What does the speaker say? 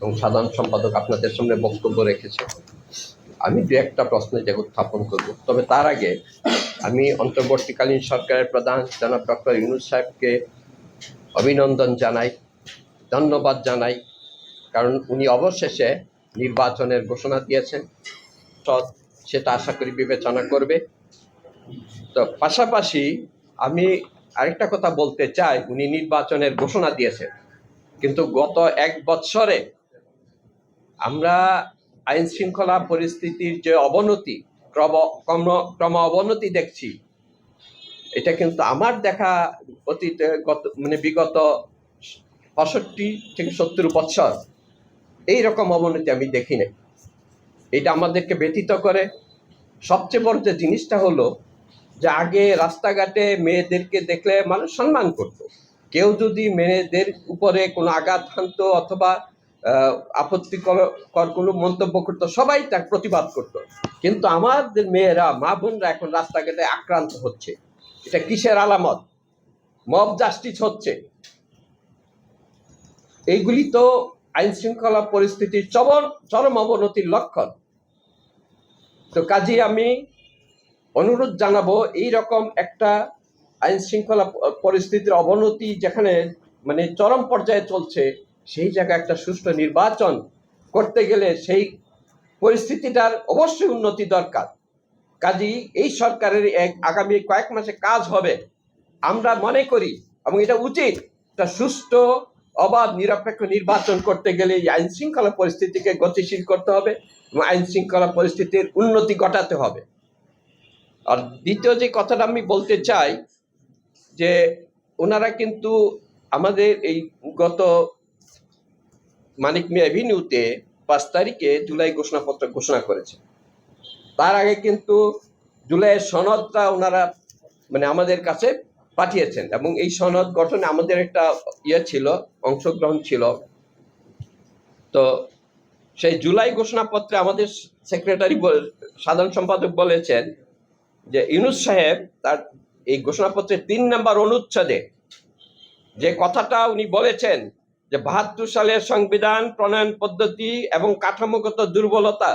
এবং সাধারণ সম্পাদক আপনাদের সামনে বক্তব্য রেখেছে। আমি দু একটা প্রশ্ন যে উত্থাপন করব। তবে তার আগে আমি অন্তর্বর্তীকালীন সরকারের প্রধান জনাব ডক্টর ইউনুস সাহেবকে অভিনন্দন জানাই, ধন্যবাদ জানাই, কারণ উনি অবশেষে নির্বাচনের ঘোষণা দিয়েছেন। সেটা আশা করি বিবেচনা করবে। তো পাশাপাশি আমি আরেকটা কথা বলতে চাই, উনি নির্বাচনের ঘোষণা দিয়েছেন। কিন্তু গত এক বৎসরে আমরা আইন শৃঙ্খলা পরিস্থিতির যে অবনতি, ক্রম ক্রম অবনতি দেখছি, এটা কিন্তু আমার দেখা অতীতে গত মানে বিগত পঁয়ষট্টি থেকে সত্তর বছর এই রকম অবনতি আমি দেখি নাই। এটা আমাদেরকে ব্যতীত করে সবচেয়ে বড় যে জিনিসটা হলো যে আগে রাস্তাঘাটে মেয়েদেরকে দেখলে মানুষ সম্মান করত। কেউ যদি মেয়েদের উপরে কোনো আঘাত হানতো অথবা আহ, আপত্তিকর কর কোনো মন্তব্য করতো সবাই তার প্রতিবাদ করত। কিন্তু আমাদের মেয়েরা মা বোনরা এখন রাস্তাঘাটে আক্রান্ত হচ্ছে। এটা কিসের আলামত? মব জাস্টিস হচ্ছে। এইগুলি তো আইন শৃঙ্খলা পরিস্থিতির চরম চরম অবনতির লক্ষণ। তো কাজে আমি অনুরোধ জানাব এই রকম একটা আইন শৃঙ্খলা পরিস্থিতির অবনতি যেখানে মানে চরম পর্যায়ে চলছে সেই জায়গায় একটা সুষ্ঠু নির্বাচন করতে গেলে সেই পরিস্থিতিটার অবশ্যই উন্নতি দরকার। কাজী এই সরকারের এক আগামী কয়েক মাসে কাজ হবে। আমরা মনে করি এবং এটা উচিত একটা সুষ্ঠু, অবাধ, নিরপেক্ষ নির্বাচন করতে গেলে এই আইন শৃঙ্খলা পরিস্থিতিকে গতিশীল করতে হবে এবং আইন শৃঙ্খলা পরিস্থিতির উন্নতি ঘটাতে হবে। আর দ্বিতীয় যে কথাটা আমি বলতে চাই যে, ওনারা কিন্তু আমাদের এই গত মানিক মিয়া এভিনিউতে পাঁচ তারিখে জুলাই ঘোষণাপত্র ঘোষণা করেছে। তার আগে কিন্তু জুলাইয়ের সনদটা ওনারা মানে আমাদের কাছে পাঠিয়েছেন এবং এই সনদ গঠনে আমাদের একটা ইয়ে ছিল, অংশগ্রহণ ছিল। তো সেই জুলাই ঘোষণাপত্রে আমাদের সেক্রেটারি সাধারণ সম্পাদক বলেছেন যে ইউনুস সাহেব তার এই ঘোষণাপত্রের তিন নম্বর অনুচ্ছেদে যে কথাটা উনি বলেছেন যে বাহাত্তর সালের সংবিধান প্রণয়ন পদ্ধতি এবং কাঠামোগত দুর্বলতা